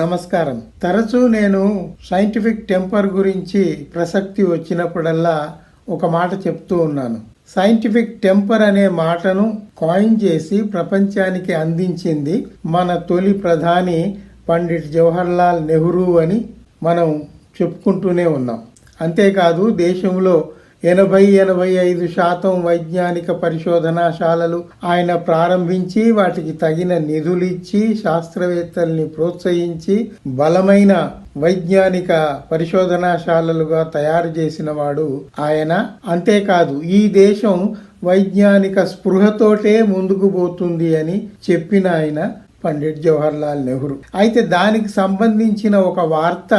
నమస్కారం. తరచూ నేను సైంటిఫిక్ టెంపర్ గురించి ప్రసక్తి వచ్చినప్పుడల్లా ఒక మాట చెప్తూ ఉన్నాను. సైంటిఫిక్ టెంపర్ అనే మాటను కాయిన్ చేసి ప్రపంచానికి అందించింది మన తొలి ప్రధాని పండిట్ జవహర్లాల్ నెహ్రూ అని మనం చెప్పుకుంటూనే ఉన్నాం. అంతేకాదు దేశంలో ఎనభై ఎనభై ఐదు శాతం వైజ్ఞానిక పరిశోధనాశాలలు ఆయన ప్రారంభించి వాటికి తగిన నిధులు ఇచ్చి శాస్త్రవేత్తల్ని ప్రోత్సహించి బలమైన వైజ్ఞానిక పరిశోధనాశాలలుగా తయారు చేసిన వాడు ఆయన. అంతేకాదు ఈ దేశం వైజ్ఞానిక స్పృహతోటే ముందుకు పోతుంది అని చెప్పిన ఆయన పండిట్ జవహర్లాల్ నెహ్రూ. అయితే దానికి సంబంధించిన ఒక వార్త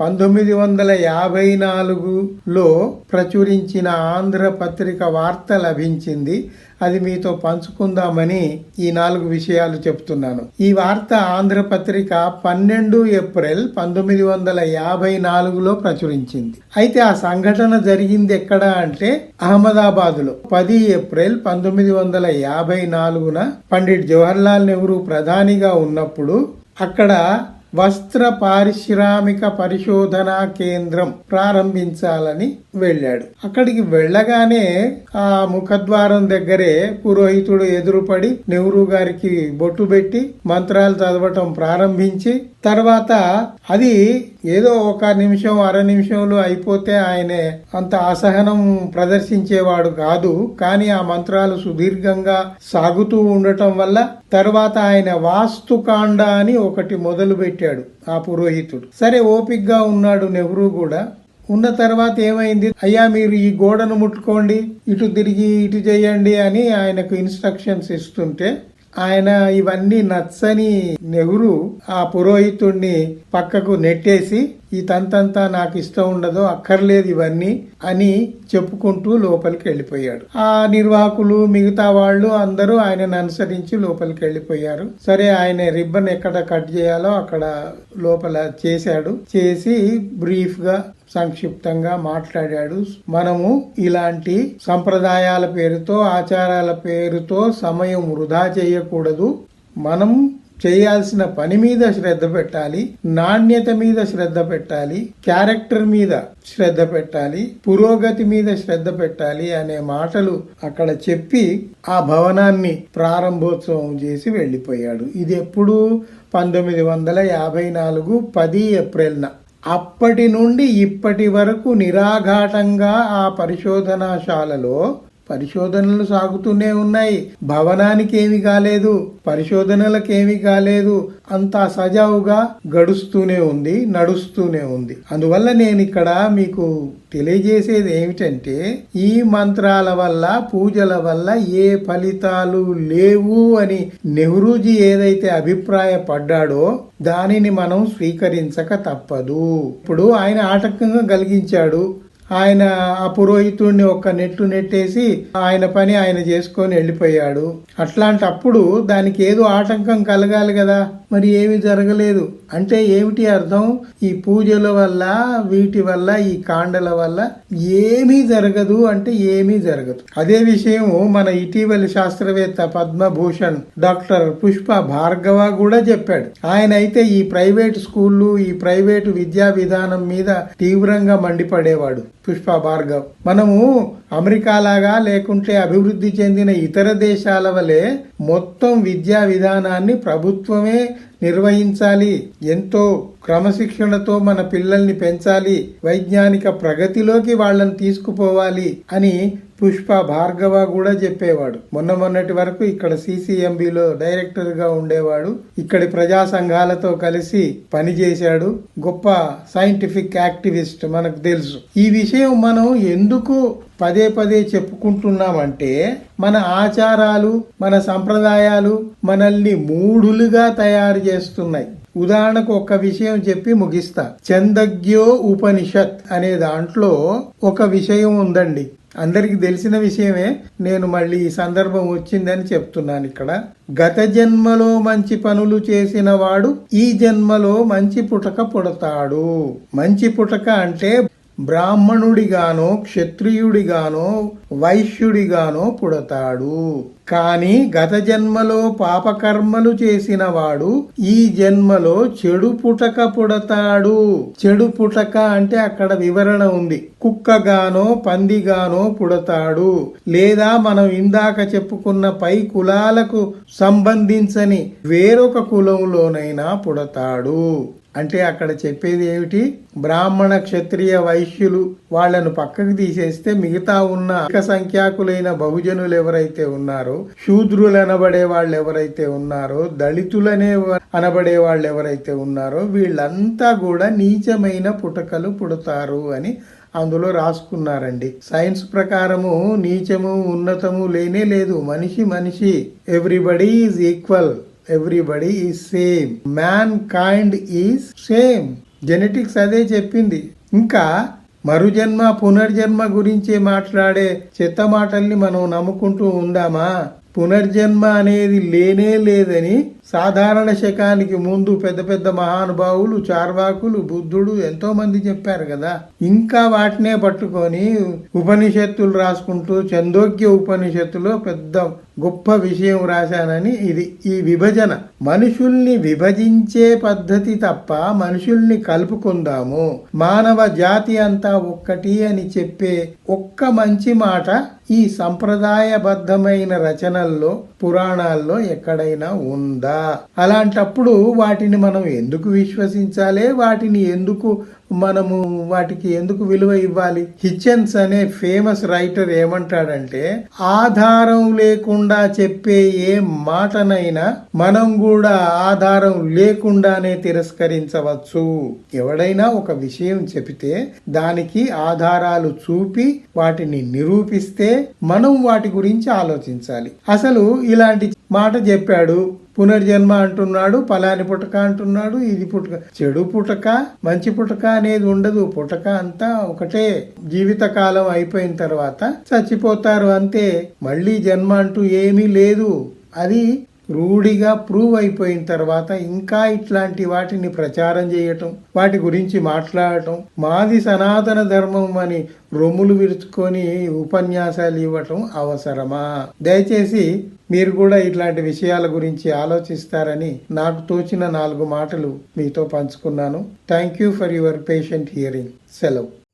పంతొమ్మిది వందల యాభై నాలుగులో ప్రచురించిన ఆంధ్ర పత్రిక వార్త లభించింది. అది మీతో పంచుకుందామని ఈ నాలుగు విషయాలు చెప్తున్నాను. ఈ వార్త ఆంధ్రపత్రిక పన్నెండు ఏప్రిల్ పంతొమ్మిది వందల యాభై నాలుగులో ప్రచురించింది. అయితే ఆ సంఘటన జరిగింది ఎక్కడ అంటే అహ్మదాబాదులో. పది ఏప్రిల్ పంతొమ్మిది వందల యాభై నాలుగున పండిట్ జవహర్లాల్ నెహ్రూ ప్రధానిగా ఉన్నప్పుడు అక్కడ వస్త్ర పారిశ్రామిక పరిశోధనా కేంద్రం ప్రారంభించాలని వెళ్ళాడు. అక్కడికి వెళ్ళగానే ఆ ముఖద్వారం దగ్గరే పురోహితుడు ఎదురుపడి నెహ్రూ గారికి బొట్టు పెట్టి మంత్రాలు చదవటం ప్రారంభించి తర్వాత అది ఏదో ఒక నిమిషం అర నిమిషంలో అయిపోతే ఆయనే అంత అసహనం ప్రదర్శించేవాడు కాదు. కానీ ఆ మంత్రాలు సుదీర్ఘంగా సాగుతూ ఉండటం వల్ల తర్వాత ఆయన వాస్తుకాండ అని ఒకటి మొదలు పెట్టాడు ఆ పురోహితుడు. సరే ఓపిగ్గా ఉన్నాడు నెహ్రూ కూడా. ఉన్న తర్వాత ఏమైంది? అయ్యా మీరు ఈ గోడను ముట్టుకోండి ఇటు తిరిగి ఇటు చేయండి అని ఆయనకు ఇన్స్ట్రక్షన్స్ ఇస్తుంటే ఆయన ఇవన్నీ నచ్చని నెహ్రూ ఆ పురోహితుణ్ణి పక్కకు నెట్టేసి ఈ తంతంతా నాకు ఇష్టం ఉండదు అక్కర్లేదు ఇవన్నీ అని చెప్పుకుంటూ లోపలికి వెళ్ళిపోయాడు. ఆ నిర్వాహకులు మిగతా వాళ్ళు అందరూ ఆయనను అనుసరించి లోపలికి వెళ్ళిపోయారు. సరే ఆయన రిబ్బన్ ఎక్కడ కట్ చేయాలో అక్కడ లోపల చేశాడు. చేసి బ్రీఫ్గా సంక్షిప్తంగా మాట్లాడాడు. మనము ఇలాంటి సంప్రదాయాల పేరుతో ఆచారాల పేరుతో సమయం వృధా చేయకూడదు. మనం చేయాల్సిన పని మీద శ్రద్ధ పెట్టాలి నాణ్యత మీద శ్రద్ధ పెట్టాలి క్యారెక్టర్ మీద శ్రద్ధ పెట్టాలి పురోగతి మీద శ్రద్ధ పెట్టాలి అనే మాటలు అక్కడ చెప్పి ఆ భవనాన్ని ప్రారంభోత్సవం చేసి వెళ్ళిపోయాడు. ఇది ఎప్పుడు? పంతొమ్మిది వందల యాభై నాలుగు పది ఏప్రిల్న. అప్పటి నుండి ఇప్పటి వరకు నిరాఘాటంగా ఆ పరిశోధనాశాలలో పరిశోధనలు సాగుతూనే ఉన్నాయి. భవనానికి ఏమి కాలేదు పరిశోధనలకేమి కాలేదు. అంతా సజావుగా గడుస్తూనే ఉంది నడుస్తూనే ఉంది. అందువల్ల నేను ఇక్కడ మీకు తెలియజేసేది ఏమిటంటే ఈ మంత్రాల వల్ల పూజల వల్ల ఏ ఫలితాలు లేవు అని నెహ్రూజీ ఏదైతే అభిప్రాయపడ్డాడో దానిని మనం స్వీకరించక తప్పదు. ఇప్పుడు ఆయన ఆటంకంగా కలిగించాడు. ఆయన ఆ పురోహితుడిని ఒక్క నెట్టు నెట్టేసి ఆయన పని ఆయన చేసుకొని వెళ్ళిపోయాడు. అట్లాంటప్పుడు దానికి ఏదో ఆటంకం కలగాలి కదా మరి ఏమి జరగలేదు. అంటే ఏమిటి అర్థం? ఈ పూజల వల్ల వీటి వల్ల ఈ కాండల వల్ల ఏమీ జరగదు అంటే ఏమీ జరగదు. అదే విషయం మన ఇటీవలి శాస్త్రవేత్త పద్మభూషణ్ డాక్టర్ పుష్ప భార్గవ కూడా చెప్పాడు. ఆయన అయితే ఈ ప్రైవేట్ స్కూళ్ళు ఈ ప్రైవేటు విద్యా విధానం మీద తీవ్రంగా మండిపడేవాడు. పుష్ప భార్గవ్ మనము అమెరికా లాగా లేకుంటే అభివృద్ధి చెందిన ఇతర దేశాల వలె మొత్తం విద్యా విధానాన్ని ప్రభుత్వమే నిర్వహించాలి. ఎంతో క్రమశిక్షణతో మన పిల్లల్ని పెంచాలి వైజ్ఞానిక ప్రగతిలోకి వాళ్ళని తీసుకుపోవాలి అని పుష్ప భార్గవ కూడా చెప్పేవాడు. మొన్న మొన్నటి వరకు ఇక్కడ సిసిఎంబిలో డైరెక్టర్గా ఉండేవాడు. ఇక్కడి ప్రజా సంఘాలతో కలిసి పనిచేశాడు. గొప్ప సైంటిఫిక్ యాక్టివిస్ట్ మనకు తెలుసు. ఈ విషయం మనం ఎందుకు పదే పదే చెప్పుకుంటున్నామంటే మన ఆచారాలు మన సంప్రదాయాలు మనల్ని మూఢులుగా తయారు చేస్తున్నాయి. ఉదాహరణకు ఒక విషయం చెప్పి ముగిస్తా. చందగ్యో ఉపనిషత్ అనే దాంట్లో ఒక విషయం ఉందండి. అందరికి తెలిసిన విషయమే. నేను మళ్ళీ ఈ సందర్భం వచ్చిందని చెప్తున్నాను ఇక్కడ. గత జన్మలో మంచి పనులు చేసిన వాడు ఈ జన్మలో మంచి పుటక పుడతాడు. మంచి పుటక అంటే బ్రాహ్మణుడిగానో క్షత్రియుడిగానో వైశ్యుడిగానో పుడతాడు. కానీ గత జన్మలో పాపకర్మలు చేసిన వాడు ఈ జన్మలో చెడు పుటక పుడతాడు. చెడు పుటక అంటే అక్కడ వివరణ ఉంది. కుక్కగానో పందిగానో పుడతాడు. లేదా మనం ఇందాక చెప్పుకున్న పై కులాలకు సంబంధించని వేరొక కులంలోనైనా పుడతాడు. అంటే అక్కడ చెప్పేది ఏమిటి? బ్రాహ్మణ క్షత్రియ వైశ్యులు వాళ్ళను పక్కకు తీసేస్తే మిగతా ఉన్న అధిక సంఖ్యాకులైన బహుజనులు ఎవరైతే ఉన్నారో శూద్రులు అనబడే వాళ్ళు ఎవరైతే ఉన్నారో దళితులనే అనబడే వాళ్ళు ఎవరైతే ఉన్నారో వీళ్ళంతా కూడా నీచమైన పుటకలు పుడతారు అని అందులో రాసుకున్నారండి. సైన్స్ ప్రకారము నీచము ఉన్నతము లేనే లేదు. మనిషి మనిషి. Everybody is equal everybody is same mankind is same genetics అదే చెప్పింది. ఇంకా మరుజన్మ పునర్జన్మ గురించి మాట్లాడే చెత్త మాటల్ని మనం నమ్ముకుంటూ ఉందామా? పునర్జన్మ అనేది లేనే లేదని సాధారణ శకానికి ముందు పెద్ద పెద్ద మహానుభావులు చార్వాకులు బుద్ధుడు ఎంతో మంది చెప్పారు కదా. ఇంకా వాటినే పట్టుకొని ఉపనిషత్తులు రాసుకుంటూ చందోగ్య ఉపనిషత్తులో పెద్ద గొప్ప విషయం రాశానని ఇది ఈ విభజన. మనుషుల్ని విభజించే పద్ధతి తప్ప మనుషుల్ని కలుపుకుందాము. మానవ జాతి అంతా ఒక్కటి అని చెప్పే ఒక్క మంచి మాట ఈ సంప్రదాయబద్ధమైన రచనల్లో పురాణాల్లో ఎక్కడైనా ఉందా? అలాంటప్పుడు వాటిని మనం ఎందుకు విశ్వసించాలి? వాటిని ఎందుకు మనము వాటికి ఎందుకు విలువ ఇవ్వాలి? హిచెన్స్ అనే ఫేమస్ రైటర్ ఏమంటాడంటే ఆధారం లేకుండా చెప్పే ఏ మాటనైనా మనం కూడా ఆధారం లేకుండానే తిరస్కరించవచ్చు. ఎవడైనా ఒక విషయం చెబితే దానికి ఆధారాలు చూపి వాటిని నిరూపిస్తే మనం వాటి గురించి ఆలోచించాలి. అసలు ఇలాంటి మాట చెప్పాడు. పునర్జన్మ అంటున్నాడు పలాని పుటక అంటున్నాడు ఇది పుటక చెడు పుటక మంచి పుటక అనేది ఉండదు. పుటక అంతా ఒకటే జీవితకాలం అయిపోయిన తర్వాత చచ్చిపోతారు అంతే. మళ్ళీ జన్మ అంటూ ఏమీ లేదు. అది రూఢిగా ప్రూవ్ అయిపోయిన తర్వాత ఇంకా ఇట్లాంటి వాటిని ప్రచారం చేయటం వాటి గురించి మాట్లాడటం మాది సనాతన ధర్మం అని రొమ్ములు విరుచుకొని ఉపన్యాసాలు ఇవ్వటం అవసరమా? దయచేసి మీరు కూడా ఇట్లాంటి విషయాల గురించి ఆలోచిస్తారని నాకు తోచిన నాలుగు మాటలు మీతో పంచుకున్నాను. Thank you for your patient hearing సెలవు.